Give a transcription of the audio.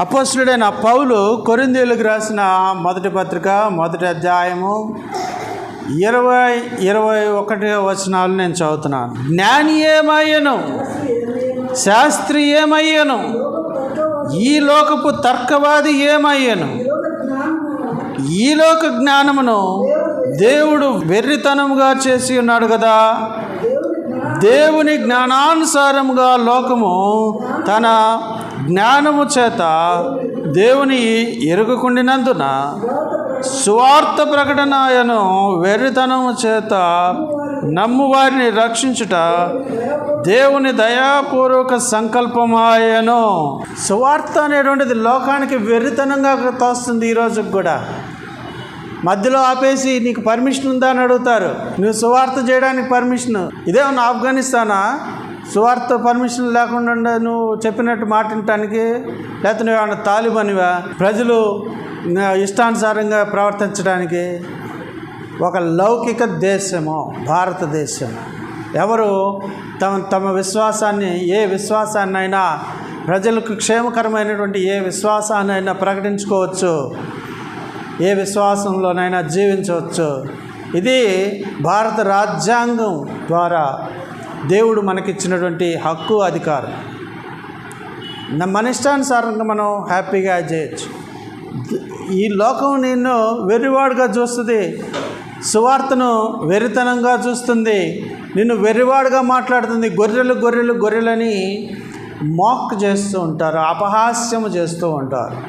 అపోస్తుడైన పౌలు కొరిందేలకు రాసిన మొదటి పత్రిక మొదటి అధ్యాయము ఇరవై ఇరవై ఒకటి వచనాలు నేను చదువుతున్నాను. జ్ఞాని ఏమయ్యను శాస్త్రి ఏమయ్యను ఈ లోకపు తర్కవాది ఏమయ్యను? ఈ లోక జ్ఞానమును దేవుడు వెర్రితనముగా చేసి ఉన్నాడు కదా. దేవుని జ్ఞానానుసారముగా లోకము తన జ్ఞానము చేత దేవుని ఎరుగుకుండినందున సువార్త ప్రకటనయను వెర్రితనము చేత నమ్ము వారిని రక్షించుట దేవుని దయాపూర్వక సంకల్పమాయను. సువార్త అనేటువంటిది లోకానికి వెర్రితనంగా తోస్తుంది ఈరోజుకి కూడా. మధ్యలో ఆపేసి నీకు పర్మిషన్ ఉందా అని అడుగుతారు. నువ్వు సువార్త చేయడానికి పర్మిషన్. ఇదేమన్నా ఆఫ్ఘనిస్తానా? సువార్త పర్మిషన్ లేకుండా నువ్వు చెప్పినట్టు మాటింటానికి లేకపోతే నువ్వు ఏమైనా తాలిబనివా? ప్రజలు ఇష్టానుసారంగా ప్రవర్తించడానికి ఒక లౌకిక దేశము భారతదేశం ఎవరు తమ తమ విశ్వాసాన్ని ఏ విశ్వాసాన్నైనా ప్రజలకు క్షేమకరమైనటువంటి ఏ విశ్వాసాన్నైనా ప్రకటించుకోవచ్చు. ఏ విశ్వాసంలోనైనా జీవించవచ్చు. ఇది భారత రాజ్యాంగం ద్వారా దేవుడు మనకిచ్చినటువంటి హక్కు అధికారం. మన ఇష్టానుసారంగా మనం హ్యాపీగా చేయొచ్చు. ఈ లోకం నిన్ను వెర్రివాడుగా చూస్తుంది. సువార్తను వెర్రితనంగా చూస్తుంది. నిన్ను వెర్రివాడుగా మాట్లాడుతుంది. గొర్రెలు గొర్రెలు గొర్రెలని మాక్ చేస్తూ ఉంటారు. అపహాస్యము చేస్తూ ఉంటారు.